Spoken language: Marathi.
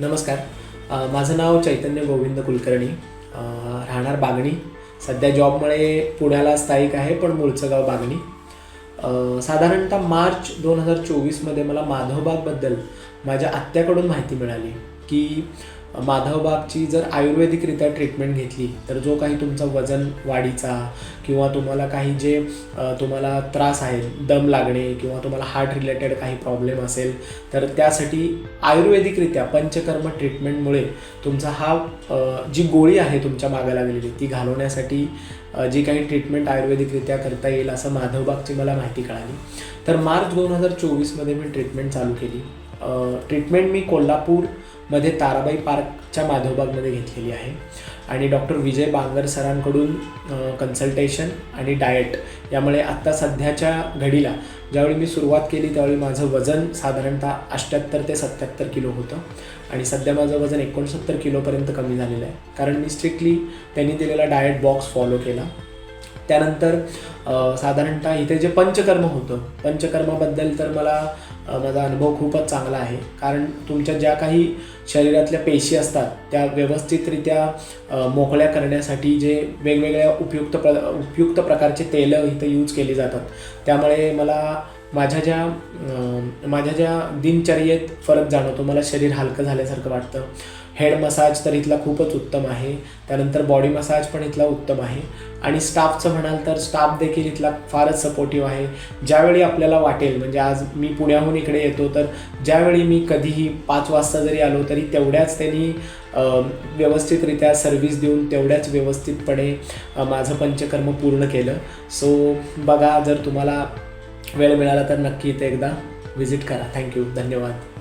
नमस्कार. माझं नाव चैतन्य गोविंद कुलकर्णी. राहणार बागणी. सध्या जॉबमुळे पुण्याला स्थायिक आहे पण मूळचं गाव बागणी साधारणतः मार्च दोन हजार चोवीसमध्ये मला माधवबागबद्दल माझ्या आत्याकडून माहिती मिळाली. की माधवबागची जर आयुर्वेदिकरित्या ट्रीटमेंट घेतली तर जो काही तुमचा वजन वाढीचा किंवा तुम्हाला काही जे तुम्हाला त्रास आहेत दम लागणे किंवा तुम्हाला हार्ट रिलेटेड काही प्रॉब्लेम असेल तर त्यासाठी आयुर्वेदिकरित्या पंचकर्म ट्रीटमेंटमुळे तुमचा हा जी गोळी आहे तुमच्या मागे लागलेली ती घालवण्यासाठी जी काही ट्रीटमेंट आयुर्वेदिकरित्या करता येईल असं माधवबागची मला माहिती कळाली. तर मार्च दोन हजार चोवीसमध्ये मी ट्रीटमेंट चालू केली. ट्रीटमेंट मी कोल्हापूरमध्ये ताराबाई पार्कच्या माधवबागमध्ये घेतलेली आहे. आणि डॉक्टर विजय बांगर सरांकडून कन्सल्टेशन आणि डाएट यामुळे आत्ता सध्याच्या घडीला ज्यावेळी मी सुरुवात केली त्यावेळी माझं वजन साधारणतः अष्ट्याहत्तर ते सत्याहत्तर किलो होतं. आणि सध्या माझं वजन एकोणसत्तर किलोपर्यंत कमी झालेलं आहे. कारण मी स्ट्रिक्टली त्यांनी दिलेला डाएट बॉक्स फॉलो केला. त्यानंतर साधारणतः इथे जे पंचकर्म होतं पंचकर्माबद्दल तर मला माझा अनुभव खूपच चांगला आहे. कारण तुमच्या ज्या काही शरीरातल्या पेशी असतात त्या व्यवस्थितरित्या मोकळ्या करण्यासाठी जे वेगवेगळ्या उपयुक्त प्र उपयुक्त प्रकारचे तेलं इथं यूज केली जातात. त्यामुळे मला माझ्या ज्या माझ्या ज्या दिनचर्येत फरक जाणवतो मला शरीर हलकं झाल्यासारखं वाटतं. हेड मसाज तर इथला खूपच उत्तम आहे. त्यानंतर बॉडी मसाज पण इथला उत्तम आहे. आणि स्टाफचं म्हणाल तर स्टाफ देखील इथला फारच सपोर्टिव्ह आहे. ज्यावेळी आपल्याला वाटेल म्हणजे आज मी पुण्याहून इकडे येतो तर ज्यावेळी मी कधीही पाच वाजता जरी आलो तरी तेवढ्याच त्यांनी व्यवस्थितरित्या सर्व्हिस देऊन तेवढ्याच व्यवस्थितपणे माझं पंचकर्म पूर्ण केलं. सो बघा जर तुम्हाला वेळ मिळाला तर नक्की इथे एकदा व्हिजिट करा. थँक्यू धन्यवाद.